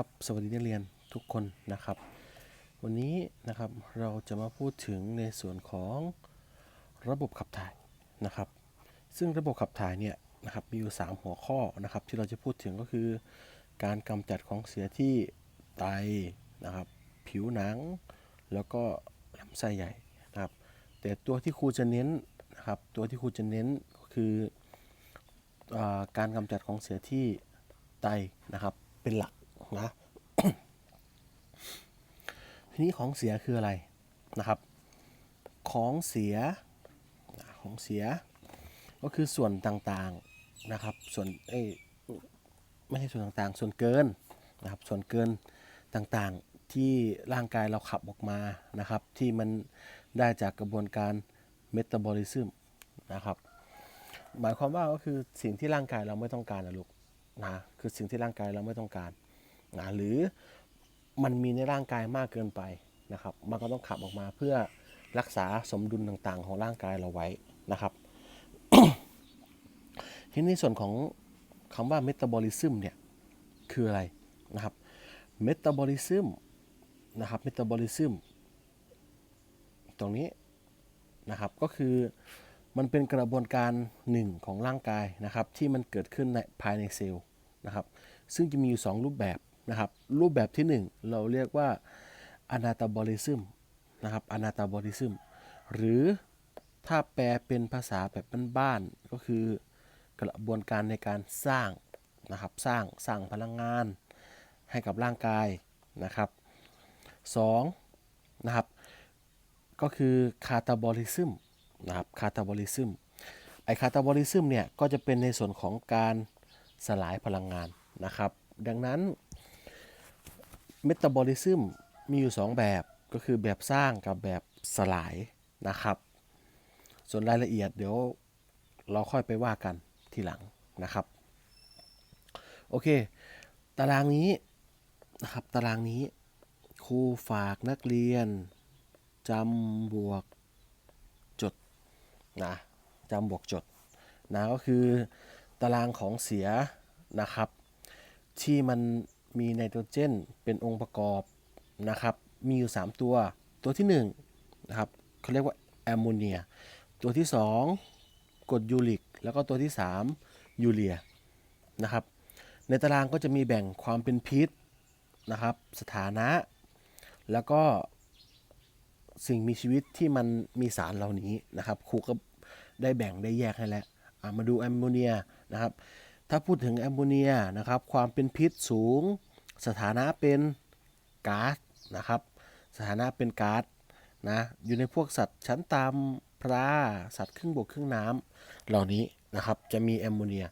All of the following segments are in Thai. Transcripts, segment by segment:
ครับสวัสดีนักเรียนทุกคนนะครับ วันนี้นะครับเราจะมาพูดถึงในส่วนของระบบขับถ่ายนะครับ ซึ่งระบบขับถ่ายเนี่ยนะครับมีอยู่ 3 หัวข้อนะครับ ที่เราจะพูดถึงก็คือ การกำจัดของเสียที่ไตนะครับ ผิวหนัง แล้วก็ลำไส้ใหญ่นะครับ แต่ตัวที่ครูจะเน้นนะครับตัวที่ครูจะเน้นก็คืออการกำจัดของเสียที่ไตนะครับเป็นหลัก นะทีนี้ของเสียคืออะไรนะครับ ของเสียของเสียก็คือส่วนต่างๆนะครับส่วนเอ้ไม่ใช่ส่วนต่างๆ ส่วนเกินนะครับส่วนเกินต่างๆที่ร่างกายเราขับออกมานะครับ ที่มันได้จากกระบวนการเมตาบอลิซึมนะครับหมายความว่าก็คือสิ่งที่ร่างกายเราไม่ต้องการนะลูกนะคือสิ่งที่ร่างกายเราไม่ต้องการ นะหรือมันมีในร่างกายมากเกินไปนะครับ มันก็ต้องขับออกมาเพื่อรักษาสมดุลต่างๆ ของร่างกายเราไว้นะครับ ทีนี้ส่วนของคำว่าเมตาบอลิซึมเนี่ยคืออะไรนะครับเมตาบอลิซึมนะครับเมตาบอลิซึมตรงนี้นะครับก็คือมันเป็นกระบวนการหนึ่งของร่างกายนะครับที่มันเกิดขึ้นในภายในเซลล์นะครับซึ่งจะมีอยู่ 2 รูปแบบ นะครับรูปแบบที่ 1 เราเรียกว่าอนาตาบอลิซึมนะครับอนาตาบอลิซึมหรือถ้าแปลเป็นภาษาแบบบ้านๆก็คือกระบวนการในการสร้างนะครับสร้างสร้างพลังงานให้กับร่างกายนะครับสองนะครับก็คือคาตาบอลิซึมนะครับคาตาบอลิซึมไอคาตาบอลิซึมเนี่ยก็จะเป็นในส่วนของการสลายพลังงานนะครับ ดังนั้น เมตาบอลิซึมมีอยู่ 2 แบบก็คือแบบสร้างกับแบบสลายนะครับ ส่วนรายละเอียดเดี๋ยวเราค่อยไปว่ากันทีหลังนะครับ โอเค ตารางนี้นะครับตารางนี้ครูฝากนักเรียนจำบวกจดนะจำบวกจดนะก็คือตารางของเสียนะครับ ที่มัน มีไนโตรเจนเป็นองค์ประกอบนะครับ มีอยู่ 3 ตัว ตัวที่1นะครับเขาเรียกว่าแอมโมเนีย ตัวที่ 2กรดยูริก แล้วก็ตัวที่ 3 ยูเรียนะครับ ในตารางก็จะมีแบ่งความเป็นพิษนะครับ สถานะ แล้วก็สิ่งมีชีวิตที่มันมีสารเหล่านี้นะครับครูก็ได้แบ่งได้แยกให้แล้วมาดูแอมโมเนียนะครับ ถ้าพูดถึงแอมโมเนียนะครับ ความเป็นพิษสูง สถานะเป็นก๊าซนะครับ สถานะเป็นก๊าซนะ อยู่ในพวกสัตว์ชั้นต่ำปลาสัตว์ครึ่งบกครึ่งน้ำเหล่านี้นะครับ จะมีแอมโมเนีย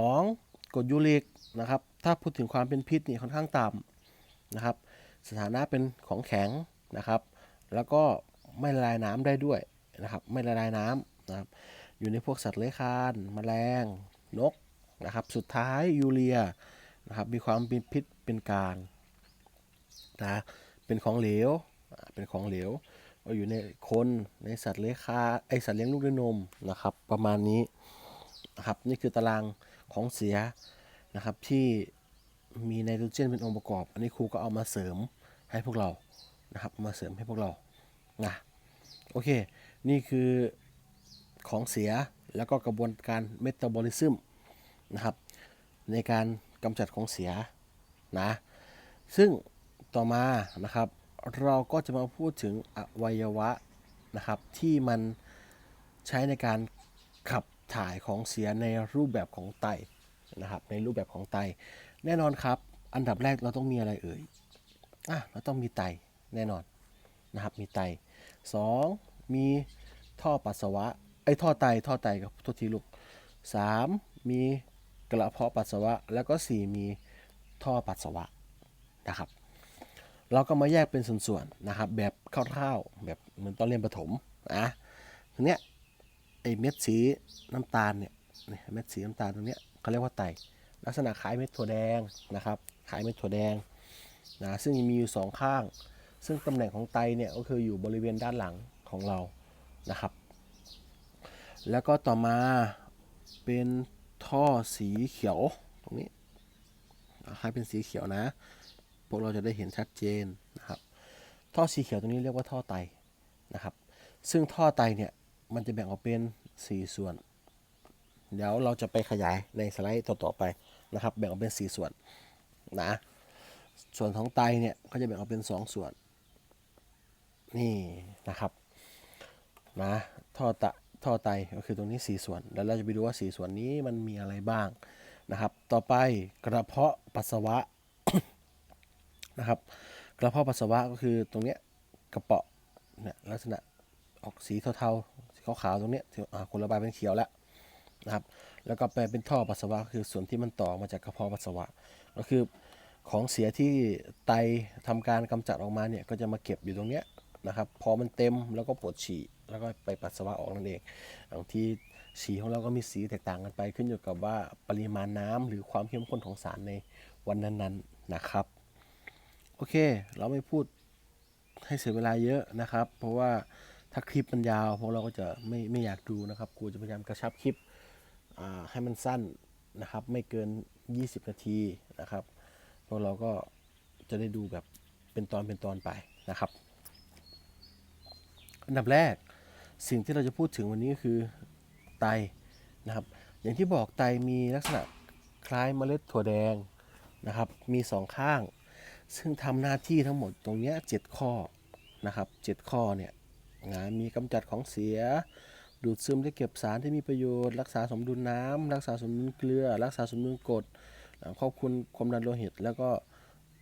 2. กรดยูริกนะครับ ถ้าพูดถึงความเป็นพิษนี่ค่อนข้างต่ำนะครับ สถานะเป็นของแข็งนะครับ แล้วก็ไม่ละลายน้ำได้ด้วยนะครับ ไม่ละลายน้ำนะครับ อยู่ในพวกสัตว์เลื้อยคลานแมลง นก นะครับสุดท้ายยูเรียนะครับมีความเป็นพิษเป็นกลางนะเป็นของเหลวเป็นของเหลวอยู่ในคนในสัตว์เลื้อยคาไอสัตว์เลี้ยงลูกด้วยนมนะครับประมาณนี้นะครับนี่คือตารางของเสียนะครับที่มีไนโตรเจนเป็นองค์ประกอบ อันนี้ครูก็เอามาเสริมให้พวกเรานะครับมาเสริมให้พวกเรานะโอเค นี่คือของเสียแล้วก็กระบวนการเมตาบอลิซึม นะครับ ในการกำจัดของเสียนะซึ่งต่อมานะครับ เราก็จะมาพูดถึงอวัยวะนะครับ ที่มันใช้ในการขับถ่ายของเสียในรูปแบบของไตนะครับ ในรูปแบบของไต แน่นอนครับ อันดับแรกเราต้องมีอะไรเอ่ยอะเราต้องมีไตแน่นอนนะครับ มีไตสองมีท่อปัสสาวะไอ้ท่อไตท่อไตกับโทษทีลูกสามมี กระเพาะปัสสาวะ แล้วก็สีมีท่อปัสสาวะนะครับ เราก็มาแยกเป็นส่วนๆนะครับ แบบคร่าวๆแบบเหมือนตอนเรียนประถมนะทีเนี้ยไอเม็ดสีน้ำตาลเนี่ยเม็ดสีน้ำตาลตรงเนี้ยเขาเรียกว่าไต ลักษณะคล้ายเม็ดถั่วแดงนะครับคล้ายเม็ดถั่วแดงนะซึ่งมีอยู่สองข้าง ซึ่งตำแหน่งของไตเนี่ยก็คืออยู่บริเวณด้านหลังของเรานะครับ แล้วก็ต่อมาเป็น ท่อสีเขียวตรงนี้ให้เป็นสีเขียวนะ พวกเราจะได้เห็นชัดเจนนะครับ ท่อสีเขียวตรงนี้เรียกว่าท่อไตนะครับ ซึ่งท่อไตเนี่ยมันจะแบ่งออกเป็น 4 ส่วน เดี๋ยวเราจะไปขยายในสไลด์ต่อๆไปนะครับ แบ่งออกเป็น 4 ส่วนนะ ส่วนของไตเนี่ยก็จะแบ่งออกเป็น 2 ส่วน นี่นะครับนะท่อตะ ท่อไตก็คือตรงนี้ 4 ส่วน แล้วเราจะไปดูว่า 4 ส่วนนี้มันมีอะไรบ้างนะครับ ต่อไปกระเพาะปัสสาวะนะครับ กระเพาะปัสสาวะก็คือตรงเนี้ยกระเปาะเนี่ยลักษณะออกสีเทาๆสีขาวๆตรงเนี้ยที่อ่าคนระบายเป็นเขียวแล้วนะครับแล้วก็ไปเป็นท่อปัสสาวะก็คือส่วนที่มันต่อมาจากกระเพาะปัสสาวะ ก็คือของเสียที่ไตทำการกำจัดออกมาเนี่ยก็จะมาเก็บอยู่ตรงเนี้ยนะครับพอมันเต็มแล้วก็ปวดฉี่ แล้วก็ไปปัสสาวะออกนั่นเองบางทีฉี่ของเราก็มีสีแตกต่างกันไป ขึ้นอยู่กับว่าปริมาณน้ำหรือความเข้มข้นของสารในวันนั้นๆนะครับโอเค เราไม่พูดให้เสียเวลาเยอะนะครับ เพราะว่าถ้าคลิปมันยาวพวกเราก็จะไม่ไม่อยากดูนะครับกูจะพยายามกระชับคลิปให้มันสั้นนะครับ ไม่เกิน 20 นาทีนะครับพวกเราก็จะได้ดูแบบเป็นตอนเป็นตอนไปนะครับ อันดับแรก สิ่งที่เราจะพูดถึงวันนี้ก็คือไตนะครับ อย่างที่บอกไตมีลักษณะคล้ายเมล็ดถั่วแดงนะครับ มีสองข้าง ซึ่งทำหน้าที่ทั้งหมดตรงเนี้ยเจ็ดข้อนะครับเจ็ดข้อเนี่ยนะมีกำจัดของเสีย ดูดซึมและเก็บสารที่มีประโยชน์ รักษาสมดุลน้ำรักษาสมดุลเกลือ รักษาสมดุลกรดควบคุมความดันโลหิต แล้วก็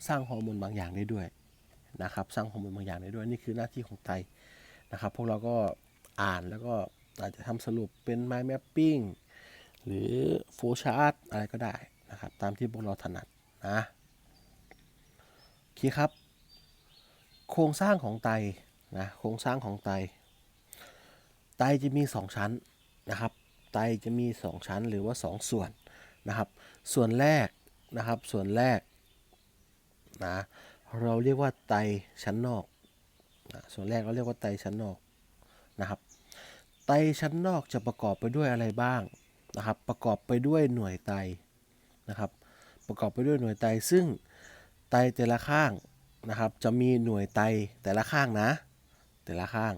สร้างฮอร์โมนบางอย่างได้ด้วยนะครับ สร้างฮอร์โมนบางอย่างได้ด้วย นี่คือหน้าที่ของไตนะครับ พวกเราก็ อ่านแล้วก็อาจจะทำสรุปเป็น mind mapping หรือ flow chart อะไรก็ได้นะครับ ตามที่พวกเราถนัดนะโอเคครับ โครงสร้างของไตนะโครงสร้างของไต ไตจะมี 2 ชั้นนะครับ ไตจะมี 2 ชั้นหรือว่า 2 ส่วนนะครับ ส่วนแรกนะครับส่วนแรกนะเราเรียกว่าไตชั้นนอกนะส่วนแรกเราเรียกว่าไตชั้นนอก นะครับ ไตชั้นนอกจะประกอบไปด้วยอะไรบ้างนะครับ ประกอบไปด้วยหน่วยไตนะครับ ประกอบไปด้วยหน่วยไต ซึ่งไตแต่ละข้างนะครับ จะมีหน่วยไตแต่ละข้างนะ แต่ละข้าง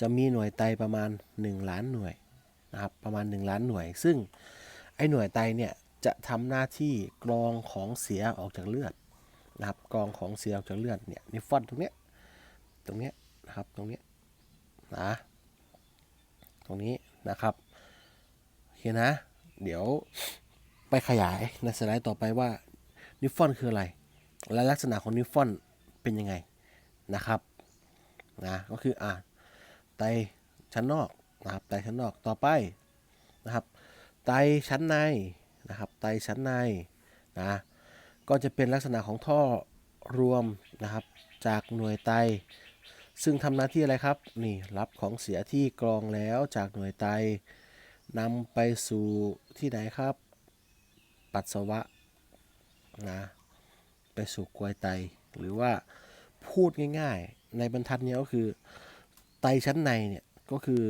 จะมีหน่วยไตประมาณ 1 ล้านหน่วยนะครับ ประมาณ 1 ล้านหน่วย ซึ่งไอ้หน่วยไตเนี่ยจะทำหน้าที่กรองของเสียออกจากเลือดนะครับ กรองของเสียออกจากเลือดเนี่ยนิฟอนตรงเนี้ย ตรงเนี้ยนะครับ ตรงเนี้ย นะตรงนี้นะครับโอเคนะ เดี๋ยวไปขยายในสไลด์ต่อไปว่านิฟอนคืออะไร และลักษณะของนิวฟอนเป็นยังไงนะครับนะก็คืออ่าไตชั้นนอกนะครับไตชั้นนอกต่อไปนะครับ ไตชั้นในนะครับไตชั้นในนะก็จะเป็นลักษณะของท่อรวมนะครับจากหน่วยไต ซึ่งทำหน้าที่อะไรครับ นี่รับของเสียที่กรองแล้วจากหน่วยไตนำไปสู่ที่ไหนครับ ปัสสาวะนะไปสู่กลวยไต หรือว่าพูดง่ายๆ ในบรรทัดนี้ก็คือไตชั้นในเนี่ยก็คือ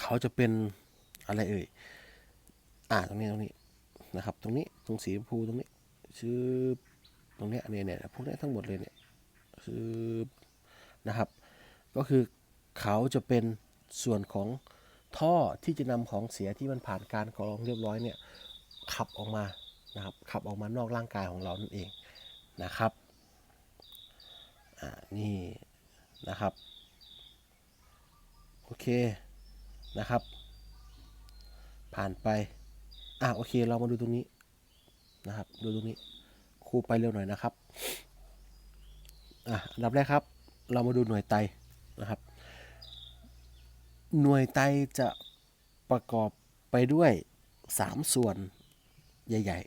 เขาจะเป็นอะไรเอ่ยอ่าตรงนี้ตรงนี้นะครับ ตรงนี้ตรงสีชมพูตรงนี้ชื่อตรงเนี้ยเนี่ยเนี่ยพวกนี้ทั้งหมดเลยเนี่ยคือ นะครับ ก็คือเขาจะเป็นส่วนของท่อที่จะนำของเสียที่มันผ่านการกรองเรียบร้อยเนี่ยขับออกมานะครับขับออกมานอกร่างกายของเรานั่นเองนะครับอ่านี่นะครับโอเคนะครับ ผ่านไปอะโอเคเรามาดูตรงนี้นะครับดูตรงนี้ครูไปเร็วหน่อยนะครับอะดับแรกครับ เรามาดูหน่วยไตนะครับ หน่วยไตจะประกอบไปด้วย 3 ส่วนใหญ่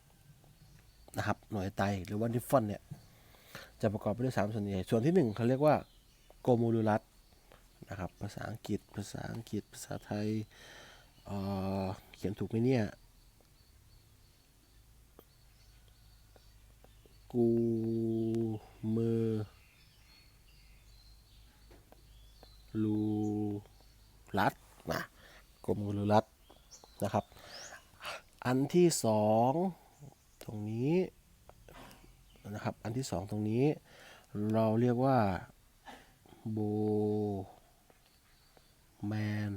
ๆ นะครับ หน่วยไตหรือว่านิฟฟอนเนี่ยจะประกอบไปด้วย 3 ส่วนใหญ่ ส่วนที่ 1เขาเรียกว่าโกมูลูลัสนะครับภาษาอังกฤษ ภาษาอังกฤษ ภาษาไทยเเขียนถูกไหมเนี่ยกูมือ ลูรัด นะกรมลูรัดนะครับ อันที่สองตรงนี้นะครับ อันที่สองตรงนี้ เราเรียกว่าโบแมน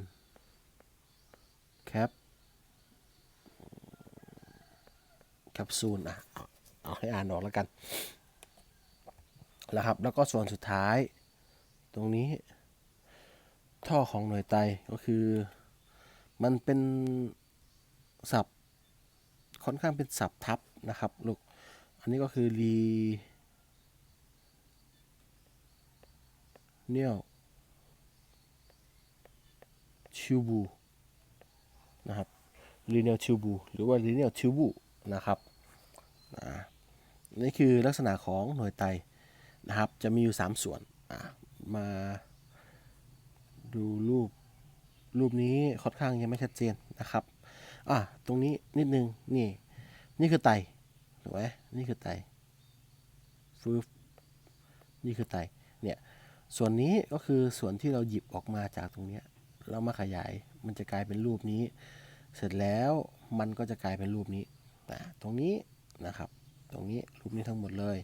แคปแคปซูลอะเอาให้อ่านออกแล้วกันนะครับ แล้วก็ส่วนสุดท้ายตรงนี้ ท่อของหน่วยไตก็คือ มันเป็นศัพท์ค่อนข้างเป็นศัพท์ทับนะครับลูก อันนี้ก็คือรีเนียลชิวบูนะครับรีเนียลชิวบูหรือว่ารีเนียลชิวบูนะครับนี่คือลักษณะของหน่วยไตนะครับ จะมีอยู่ 3 ส่วนมา ดูรูปรูปนี้ค่อนข้างยังไม่ชัดเจนนะครับ อะตรงนี้นิดนึงนี่ นี่คือไตถูกไหมนี่คือไตฟืบนี่คือไตเนี่ยส่วนนี้ก็คือส่วนที่เราหยิบออกมาจากตรงเนี้ยเรามาขยายมันจะกลายเป็นรูปนี้ เสร็จแล้วมันก็จะกลายเป็นรูปนี้นะตรงนี้นะครับ ตรงนี้รูปนี้ทั้งหมดเลย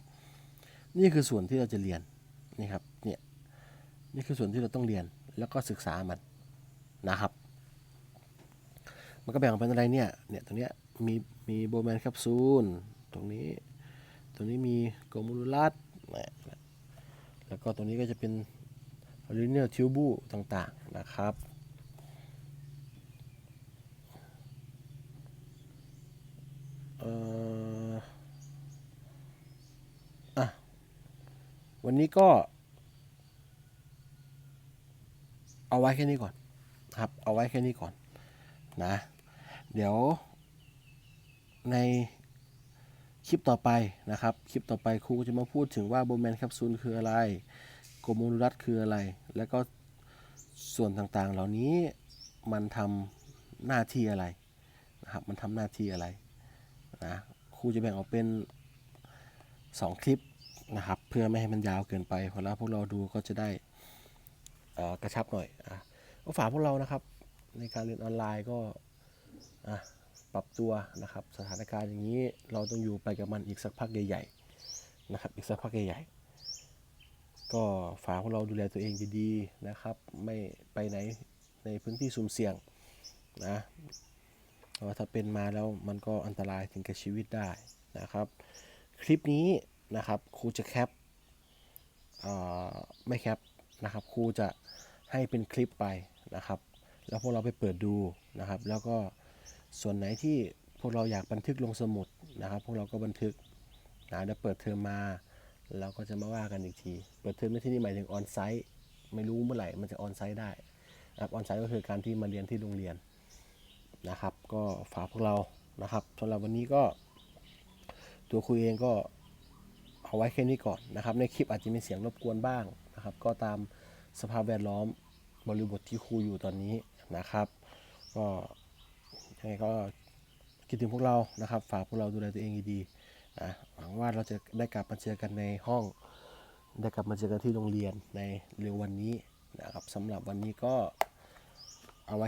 นี่คือส่วนที่เราจะเรียนนี่ครับเนี่ยนี่คือส่วนที่เราต้องเรียน แล้วก็ศึกษามันนะครับ มันก็แบ่งออกเป็นอะไรเนี่ย เนี่ยตรงเนี้ยมีมีโบแมนแคปซูล ตรงนี้ ตรงนี้มีโกมูลูลัสแล้วก็ตรงนี้ก็จะเป็นลิเนียลทิวบูต่างๆนะครับเอ่ออะวันนี้ก็ เอาไว้แค่นี้ก่อนครับ เอาไว้แค่นี้ก่อนนะ เดี๋ยวในคลิปต่อไปนะครับ คลิปต่อไปครูก็จะมาพูดถึงว่าโบแมนแคปซูลคืออะไรโกโมลูรัสคืออะไร แล้วก็ส่วนต่างๆ เหล่านี้มันทำหน้าที่อะไรนะครับ มันทำหน้าที่อะไรนะครูจะแบ่งออกเป็น 2 คลิปนะครับ เพื่อไม่ให้มันยาวเกินไปพอแล้วพวกเราดูก็จะได้ กระชับหน่อยอะก็ฝากพวกเรานะครับ ในการเรียนออนไลน์ก็ปรับตัวนะครับ สถานการณ์อย่างนี้เราต้องอยู่ไปกับมันอีกสักพักใหญ่ๆนะครับ อีกสักพักใหญ่ๆก็ฝากพวกเราดูแลตัวเองดีๆนะครับ ไม่ไปไหนในพื้นที่สุ่มเสี่ยงนะเพราะว่าถ้าเป็นมาแล้วมันก็อันตรายถึงกับชีวิตได้นะครับ คลิปนี้นะครับครูจะแคปไม่แคป นะครับครูจะให้เป็นคลิปไปนะครับ แล้วพวกเราไปเปิดดูนะครับ แล้วก็ส่วนไหนที่พวกเราอยากบันทึกลงสมุดนะครับ พวกเราก็บันทึกนะเดี๋ยวเปิดเทอมมาเราก็จะมาว่ากันอีกที เปิดเทอมในที่นี้หมายถึงออนไซต์ไม่รู้เมื่อไหร่มันจะออนไซต์ได้นะครับออนไซต์ก็คือการที่มาเรียนที่โรงเรียนนะครับ ก็ฝากพวกเรานะครับสำหรับวันนี้ก็ ตัวคุยเองก็เอาไว้แค่นี้ก่อนนะครับ ในคลิปอาจจะมีเสียงรบกวนบ้าง นะครับ ก็ตามสภาพแวดล้อมบริบทที่ครูอยู่ตอนนี้นะครับ ก็ยังไงก็คิดถึงพวกเรานะครับ ฝากพวกเราดูแลตัวเองดีๆนะหวังว่าเราจะได้กลับมาเจอกันในห้อง ได้กลับมาเจอกันที่โรงเรียนในเร็ววันนี้นะครับสำหรับวันนี้ก็เอาไว้